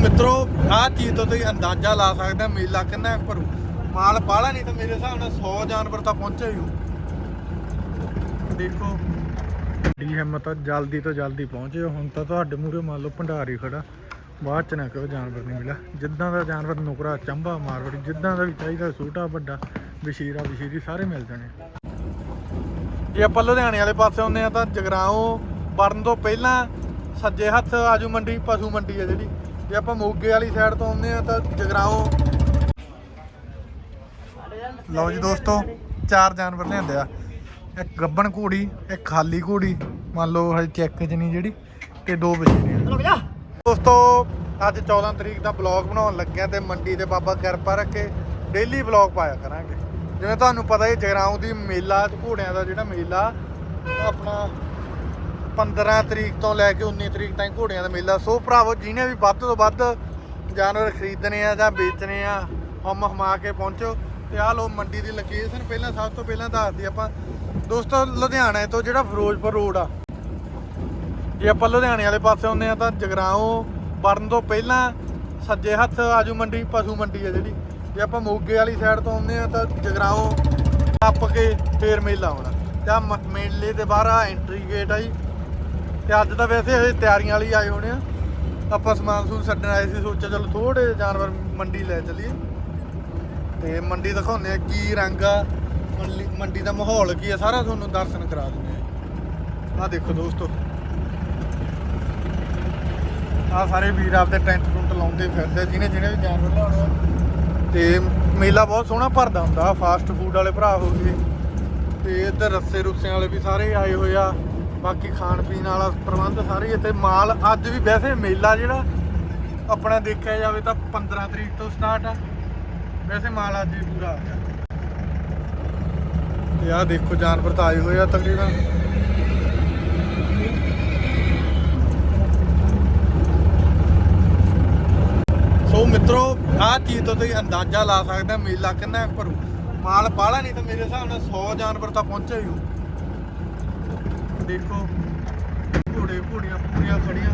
ਮਿੱਤਰੋ, ਆਹ ਚੀਜ਼ ਤੋਂ ਤੁਸੀਂ ਅੰਦਾਜ਼ਾ ਲਾ ਸਕਦੇ ਆ ਮੇਲਾ ਕਿੰਨਾ ਕੁ ਭਰੂ। ਮਾਲ ਬਾਹਲਾ ਨਹੀਂ ਤਾਂ ਮੇਰੇ ਹਿਸਾਬ ਨਾਲ 100 ਜਾਨਵਰ ਤਾਂ ਪਹੁੰਚੇ ਹੀ ਦੇਖੋ ਡੀ ਹਿੰਮਤ ਆ, ਜਲਦੀ ਤੋਂ ਜਲਦੀ ਪਹੁੰਚੇ ਹੁਣ ਤਾਂ ਤੁਹਾਡੇ ਮੂਹਰੇ ਮੰਨ ਲਓ ਭੰਡਾਰੀ ਖੜਾ। ਬਾਅਦ ਚ ਨਾ ਕਿਉਂ ਜਾਨਵਰ ਨਹੀਂ ਮਿਲਿਆ। ਜਿੱਦਾਂ ਦਾ ਜਾਨਵਰ ਨੁਕਰਾ, ਚੰਬਾ ਮਾਰਵੜੀ, ਜਿੱਦਾਂ ਦਾ ਵੀ ਚਾਹੀਦਾ ਛੋਟਾ ਵੱਡਾ ਬਸ਼ੀਰਾ ਬਸ਼ੀਰੀ ਸਾਰੇ ਮਿਲ ਜਾਣੇ। ਜੇ ਆਪਾਂ ਲੁਧਿਆਣੇ ਵਾਲੇ ਪਾਸੇ ਆਉਂਦੇ ਆ ਤਾਂ ਜਗਰਾਓਂ ਵੜਨ ਤੋਂ ਪਹਿਲਾਂ ਸੱਜੇ ਹੱਥ ਆਜੂ ਮੰਡੀ, ਪਸ਼ੂ ਮੰਡੀ ਆ ਜਿਹੜੀ। ਜੇ ਆਪਾਂ ਮੋਗੇ ਵਾਲੀ ਸਾਈਡ ਤੋਂ ਆਉਂਦੇ ਆ ਤਾਂ ਜਗਰਾਓਂ। ਲਓ ਜੀ ਦੋਸਤੋ ਚਾਰ ਜਾਨਵਰ ਲਿਆਂਦੇ ਆ। ਇੱਕ ਗੱਬਣ ਘੋੜੀ ਇੱਕ ਖਾਲੀ ਘੋੜੀ। ਮੰਨ ਲਓ ਹਜੇ ਚੈੱਕ 'ਚ ਨਹੀਂ ਜਿਹੜੀ ਤੇ ਦੋ ਬਸ਼ੀਰੀਆਂ ਦੋਸਤੋ ਅੱਜ 14 ਤਰੀਕ ਦਾ ਬਲੌਗ ਬਣਾਉਣ ਲੱਗਿਆ ਤੇ ਮੰਡੀ ਤੇ ਬਾਬਾ ਕਿਰਪਾ ਰੱਖੇ ਡੇਲੀ ਬਲੌਗ ਪਾਇਆ ਕਰਾਂਗੇ। ਜਿਵੇਂ ਤੁਹਾਨੂੰ ਪਤਾ ਹੀ ਜਗਰਾਉਂ ਦੀ ਮੇਲਾ ਘੋੜਿਆਂ ਦਾ ਜਿਹੜਾ ਮੇਲਾ ਆਪਣਾ 15 ਤਰੀਕ ਤੋਂ ਲੈ ਕੇ 19 ਤਰੀਕ ਤਾਈਂ ਘੋੜਿਆਂ ਦਾ ਮੇਲਾ। ਸੋ ਭਰਾਵੋ, ਜਿਹਨੇ ਵੀ ਵੱਧ ਤੋਂ ਵੱਧ ਜਾਨਵਰ ਖਰੀਦਣੇ ਆ ਜਾਂ ਵੇਚਣੇ ਆ, ਹਮ ਹਮਾ ਕੇ ਪਹੁੰਚੋ। ਤੇ ਆਹ ਲੋ ਮੰਡੀ ਦੀ ਲੋਕੇਸ਼ਨ ਪਹਿਲਾਂ ਸਭ ਤੋਂ ਪਹਿਲਾਂ ਦੱਸਦੀ ਆਪਾਂ, ਦੋਸਤੋ, ਲੁਧਿਆਣੇ ਤੋਂ ਜਿਹੜਾ ਫਿਰੋਜ਼ਪੁਰ ਰੋਡ ਆ। ਜੇ ਆਪਾਂ ਲੁਧਿਆਣੇ ਵਾਲੇ ਪਾਸੇ ਆਉਂਦੇ ਆ ਤਾਂ ਜਗਰਾਓ ਵੜਨ ਤੋਂ ਪਹਿਲਾਂ ਸੱਜੇ ਹੱਥ ਆਜੂ ਮੰਡੀ, ਪਸ਼ੂ ਮੰਡੀ ਆ ਜਿਹੜੀ। ਜੇ ਆਪਾਂ ਮੋਗੇ ਵਾਲੀ ਸਾਈਡ ਤੋਂ ਆਉਂਦੇ ਆ ਤਾਂ ਜਗਰਾਓ ਟੱਪ ਕੇ ਫੇਰ ਮੇਲਾ ਆਉਣਾ। ਤਾਂ ਮ- ਮੇਲੇ ਦੇ ਬਾਹਰ ਆ ਐਂਟਰੀ ਗੇਟ ਆ ਜੀ। ਤੇ ਅੱਜ ਤਾਂ ਵੈਸੇ ਅਸੀਂ ਤਿਆਰੀਆਂ ਵਾਲੀ ਆਏ ਹੋਣੇ ਆ। ਆਪਾਂ ਸਮਾਨ ਸਮੂਨ ਛੱਡਣ ਆਏ ਸੀ, ਸੋਚਿਆ ਚਲੋ ਥੋੜੇ ਜਿਹੇ ਜਾਨਵਰ ਮੰਡੀ ਲੈ ਚੱਲੀਏ। ਤੇ ਮੰਡੀ ਦਿਖਾਉਂਦੇ ਆ ਕੀ ਰੰਗ ਆ, ਮੰਡੀ- ਮੰਡੀ ਦਾ ਮਾਹੌਲ ਕੀ ਆ, ਸਾਰਾ ਤੁਹਾਨੂੰ ਦਰਸ਼ਨ ਕਰਾ ਦਿੰਦੇ ਆ। ਆਹ ਦੇਖੋ ਦੋਸਤੋ। ਆ ਸਾਰੇ ਵੀਰ ਆਪਦੇ ਟੈਂਟ ਟੁੰਟ ਲਾਉਂਦੇ ਫਿਰਦੇ, ਜਿਹਨੇ ਜਿਹਨੇ ਵੀ ਜਾਨਵਰ ਲਿਆਉਣੇ ਆ। ਤੇ ਮੇਲਾ ਬਹੁਤ ਸੋਹਣਾ ਭਰਦਾ ਹੁੰਦਾ ਫਾਸਟ ਫੂਡ ਵਾਲੇ ਭਰਾ ਹੋ ਗਏ। ਤੇ ਇੱਧਰ ਰੱਸੇ ਰੁੱਸਿਆਂ ਵਾਲੇ ਵੀ ਸਾਰੇ ਆਏ ਹੋਏ ਆ। ਬਾਕੀ ਖਾਣ ਪੀਣ ਵਾਲਾ ਪ੍ਰਬੰਧ ਸਾਰੇ ਇੱਥੇ। ਮਾਲ ਅੱਜ ਵੀ ਵੈਸੇ ਮੇਲਾ ਜਿਹੜਾ ਆਪਣਾ ਦੇਖਿਆ ਜਾਵੇ ਤਾਂ 15 ਤਰੀਕ ਤੋਂ ਸਟਾਰਟ ਆ। ਵੈਸੇ ਮਾਲ ਅੱਜ ਹੀ ਪੂਰਾ ਆ ਗਿਆ। ਤੇ ਆਹ ਦੇਖੋ, ਜਾਨਵਰ ਤਾਂ ਆਏ ਹੋਏ ਆ ਤਕਰੀਬਨ। ਸੋ ਮਿੱਤਰੋ, ਆਹ ਚੀਜ਼ ਤੋਂ ਤੁਸੀਂ ਅੰਦਾਜ਼ਾ ਲਾ ਸਕਦੇ ਮੇਲਾ ਕਿੰਨਾ ਕੁ ਭਰੂ। ਮਾਲ ਬਾਹਲਾ ਨਹੀਂ ਤਾਂ ਮੇਰੇ ਹਿਸਾਬ ਨਾਲ 100 ਜਾਨਵਰ ਤਾਂ ਪਹੁੰਚੇ ਹੀ ਹੋ ਦੇਖੋ। ਘੋੜੇ ਘੋੜੀਆਂ ਪੂਰੀਆਂ ਖੜੀਆਂ।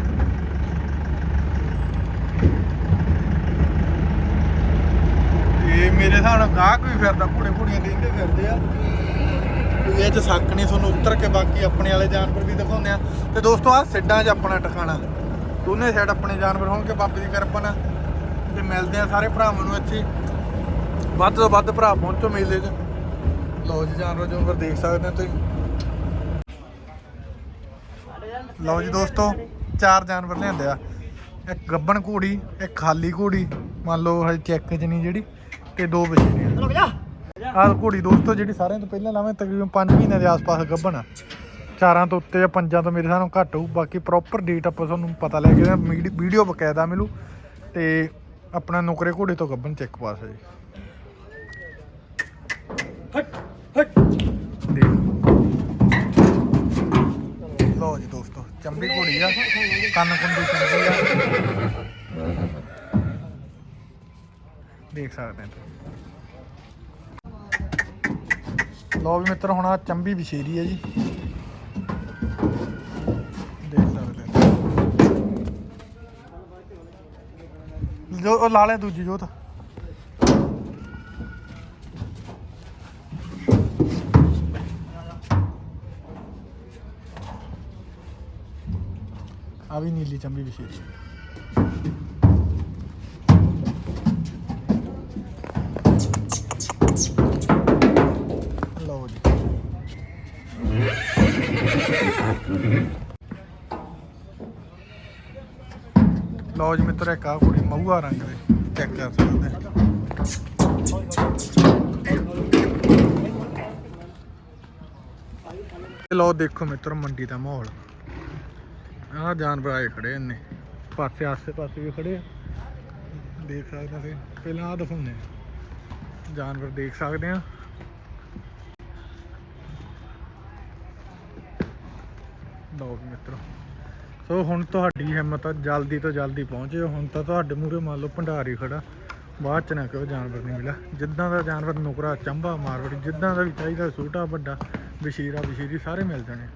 ਤੇ ਮੇਰੇ ਹਿਸਾਬ ਨਾਲ ਗਾਹਕ ਵੀ ਫਿਰਦਾ, ਘੋੜੇ ਘੋੜੀਆਂ ਦੇਖਦੇ ਫਿਰਦੇ ਆ। ਕੋਈ ਇਹ ਚ ਸੱਕ ਨਹੀਂ, ਤੁਹਾਨੂੰ ਉੱਤਰ ਕੇ ਬਾਕੀ ਆਪਣੇ ਵਾਲੇ ਜਾਨਵਰ ਵੀ ਦਿਖਾਉਂਦੇ ਆ। ਤੇ ਦੋਸਤੋ, ਆਹ ਸਿੱਡਾਂ 'ਚ ਆਪਣਾ ਟਿਕਾਣਾ। ਦੋਨੇ ਸਾਈਡ ਆਪਣੇ ਜਾਨਵਰ ਹੋਣਗੇ, ਬਾਬੇ ਦੀ ਕਿਰਪਾ ਨਾਲ। ਤੇ ਮਿਲਦੇ ਆ ਸਾਰੇ ਭਰਾਵਾਂ ਨੂੰ ਇੱਥੇ। ਵੱਧ ਤੋਂ ਵੱਧ ਭਰਾ ਪਹੁੰਚੋ ਮੇਲੇ 'ਚ। ਲਓ ਜੀ, ਜਾਨਵਰ ਜੂਨਵਰ ਦੇਖ ਸਕਦੇ ਹੋ ਤੁਸੀਂ। ਲਓ ਜੀ ਦੋਸਤੋ ਚਾਰ ਜਾਨਵਰ ਲਿਆਂਦੇ ਆ। ਇੱਕ ਗੱਬਣ ਘੋੜੀ ਇੱਕ ਖਾਲੀ ਘੋੜੀ। ਮੰਨ ਲਓ ਹਜੇ ਚੈੱਕ 'ਚ ਨਹੀਂ ਜਿਹੜੀ ਤੇ ਦੋ ਬਸ਼ੀਰੀਆਂ ਆਹ ਘੋੜੀ ਦੋਸਤੋ ਜਿਹੜੀ ਸਾਰਿਆਂ ਤੋਂ ਪਹਿਲਾਂ ਲਾਵੇਂ ਤਕਰੀਬਨ 5 ਮਹੀਨਿਆਂ ਦੇ ਆਸ-ਪਾਸ ਗੱਭਣ ਆ। ਚਾਰਾਂ ਤੋਂ ਉੱਤੇ ਜਾਂ ਪੰਜਾਂ ਤੋਂ ਮੇਰੇ ਸਾਨੂੰ ਘੱਟ ਹੋਊ। ਬਾਕੀ ਪ੍ਰੋਪਰ ਡੇਟ ਆਪਾਂ ਤੁਹਾਨੂੰ ਪਤਾ ਲੱਗ ਗਿਆ ਵੀਡੀਓ ਬਕਾਇਦਾ ਮਿਲੂ। ਤੇ ਆਪਣਾ ਨੁਕਰੇ ਘੋੜੇ ਤੋਂ ਗੱਭਣ ਚੈੱਕ ਪਾਸ ਹੈ ਜੀ ਹਟ ਹਟ। ਚੰਬੀ ਘੋੜੀ ਆ, ਕੰਨ ਕੁੰਡੀ ਚੰਗੀ ਆ। ਦੇਖ ਸਕਦੇ ਆ। ਤੁਸੀਂ ਲਓ ਵੀ ਮਿੱਤਰ, ਹੁਣ ਆ ਚੰਬੀ ਵਿਸ਼ੇਰੀ ਹੈ ਜੀ। ਦੇਖ ਸਕਦੇ ਆ। ਜੋ ਉਹ ਲਾ ਲੈ ਦੂਜੀ ਜੋਤ। ਆ ਵੀ ਨੀਲੀ ਚੰਬੀ ਵਿਸ਼ੇਸ਼ ਲਓ ਜੀ। ਲਓ ਜੀ ਮਿੱਤਰ, ਇੱਕ ਆ ਕੁੜੀ ਮਹੂਆ ਰੰਗ ਦੇ ਚੈੱਕ ਕਰ ਸਕਦੇ ਲਓ ਦੇਖੋ ਮਿੱਤਰ, ਮੰਡੀ ਦਾ ਮਾਹੌਲ। ਆਹ ਜਾਨਵਰ ਆਏ ਖੜੇ ਨੇ ਪਾਸੇ ਆਸੇ ਪਾਸੇ ਵੀ ਖੜੇ ਆ। ਦੇਖ ਸਕਦੇ ਤੁਸੀਂ। ਪਹਿਲਾਂ ਆਹ ਦਿਖਾਉਂਦੇ ਆ। ਜਾਨਵਰ ਦੇਖ ਸਕਦੇ ਆ। ਲਓ ਮਿੱਤਰੋ। ਸੋ ਹੁਣ ਤੁਹਾਡੀ ਹਿੰਮਤ ਆ ਜਲਦੀ ਤੋਂ ਜਲਦੀ ਪਹੁੰਚਿਓ ਹੁਣ ਤਾਂ ਤੁਹਾਡੇ ਮੂਹਰੇ ਮੰਨ ਲਓ ਭੰਡਾਰੀ ਖੜਾ। ਬਾਅਦ ਚ ਨਾ ਕਹੋ ਜਾਨਵਰ ਨਹੀਂ ਮਿਲਿਆ ਜਿੱਦਾਂ ਦਾ ਜਾਨਵਰ ਨੁਕਰਾ ਚੰਬਾ ਮਾਰਵੜੀ ਜਿੱਦਾਂ ਦਾ ਵੀ ਚਾਹੀਦਾ ਛੋਟਾ ਵੱਡਾ ਬਸ਼ੀਰਾ ਬਸ਼ੀਰੀ ਸਾਰੇ ਮਿਲ ਜਾਣੇ।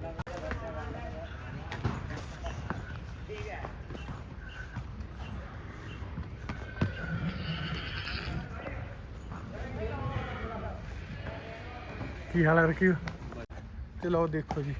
ਕੀ ਹਾਲ ਹੈ ਰਕੀ ਤੇ ਲਓ ਦੇਖੋ ਜੀ।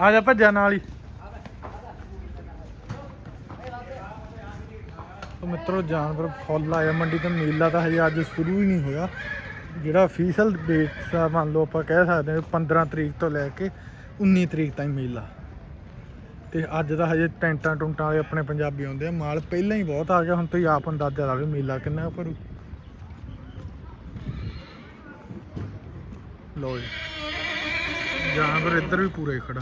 ਆ ਜਾ ਭੱਜਾ ਨਾਲ ਹੀ। ਉਹ ਮਿੱਤਰੋ, ਜਾਨਵਰ ਫੁੱਲ ਆਇਆ, ਮੰਡੀ ਤੇ ਮੇਲਾ ਤਾਂ ਹਜੇ ਅੱਜ ਸ਼ੁਰੂ ਹੀ ਨਹੀਂ ਹੋਇਆ। ਜਿਹੜਾ ਫੀਸਲ ਡੇਟ ਆ ਮੰਨ ਲਓ ਆਪਾਂ ਕਹਿ ਸਕਦੇ ਹਾਂ 15 ਤਰੀਕ ਤੋਂ ਲੈ ਕੇ 19 ਤਰੀਕ ਤਾਈਂ ਮੇਲਾ। ਤੇ ਅੱਜ ਦਾ ਹਜੇ ਟੈਂਟਾਂ ਟੁੰਟਾਂ ਵਾਲੇ ਆਪਣੇ ਪੰਜਾਬੀ ਆਉਂਦੇ ਆ। ਮਾਲ ਪਹਿਲਾਂ ਹੀ ਬਹੁਤ ਆ ਗਿਆ, ਹੁਣ ਤੁਸੀਂ ਆਪ ਅੰਦਾਜ਼ਾ ਲਾ ਲਓ ਮੇਲਾ ਕਿੰਨਾ ਭਰੂ। ਲੋ ਜੀ। ਜਾਨਵਰ ਇੱਧਰ ਵੀ ਪੂਰਾ ਹੀ ਖੜਾ।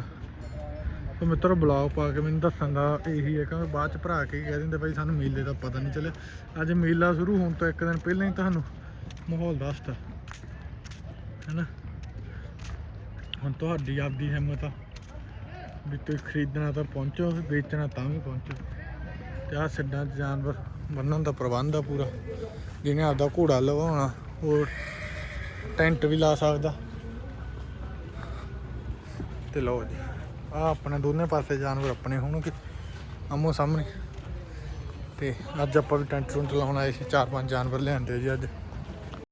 ਤੇ ਮਿੱਤਰੋ ਬਲੌਗ ਪਾ ਕੇ ਮੈਨੂੰ ਦੱਸਣ ਦਾ ਇਹੀ ਹੈ ਕਿ ਬਾਅਦ ਚ ਭਰਾ ਕੇ ਕਹਿ ਦਿੰਦੇ, ਭਾਈ ਸਾਨੂੰ ਮੇਲੇ ਦਾ ਪਤਾ ਨਹੀਂ ਚੱਲਿਆ। ਅੱਜ ਮੇਲਾ ਸ਼ੁਰੂ ਹੋਣ ਤੋਂ ਇੱਕ ਦਿਨ ਪਹਿਲਾਂ ਹੀ ਤੁਹਾਨੂੰ ਮਾਹੌਲ ਦੱਸਤਾ ਹੈਨਾ? ਹੁਣ ਤੁਹਾਡੀ ਆਪਦੀ ਹਿੰਮਤ ਆ ਵੀ ਤੁਸੀਂ ਖਰੀਦਣਾ ਤਾਂ ਪਹੁੰਚੋ, ਵੇਚਣਾ ਤਾਂ ਵੀ ਪਹੁੰਚੋ। ਤੇ ਆਹ ਸਿੱਡਾਂ 'ਚ ਜਾਨਵਰ ਬੰਨਣ ਦਾ ਪ੍ਰਬੰਧ ਆ ਪੂਰਾ। ਜਿਹਨੇ ਆਪਦਾ ਘੋੜਾ ਲਵਾਉਣਾ ਉਹ ਟੈਂਟ ਵੀ ਲਾ ਸਕਦਾ। ਤੇ ਲਓ ਜੀ ਆ ਆਪਣੇ ਦੋਨੇ ਪਾਸੇ ਜਾਨਵਰ ਆਪਣੇ ਹੋਣਗੇ ਆਮੋ ਸਾਹਮਣੇ। ਤੇ ਅੱਜ ਆਪਾਂ ਵੀ ਟੈਂਟ ਟੁੰਟ ਲਾਉਣ ਆਏ ਸੀ, ਚਾਰ ਪੰਜ ਜਾਨਵਰ ਲਿਆਂਦੇ ਜੀ ਅੱਜ।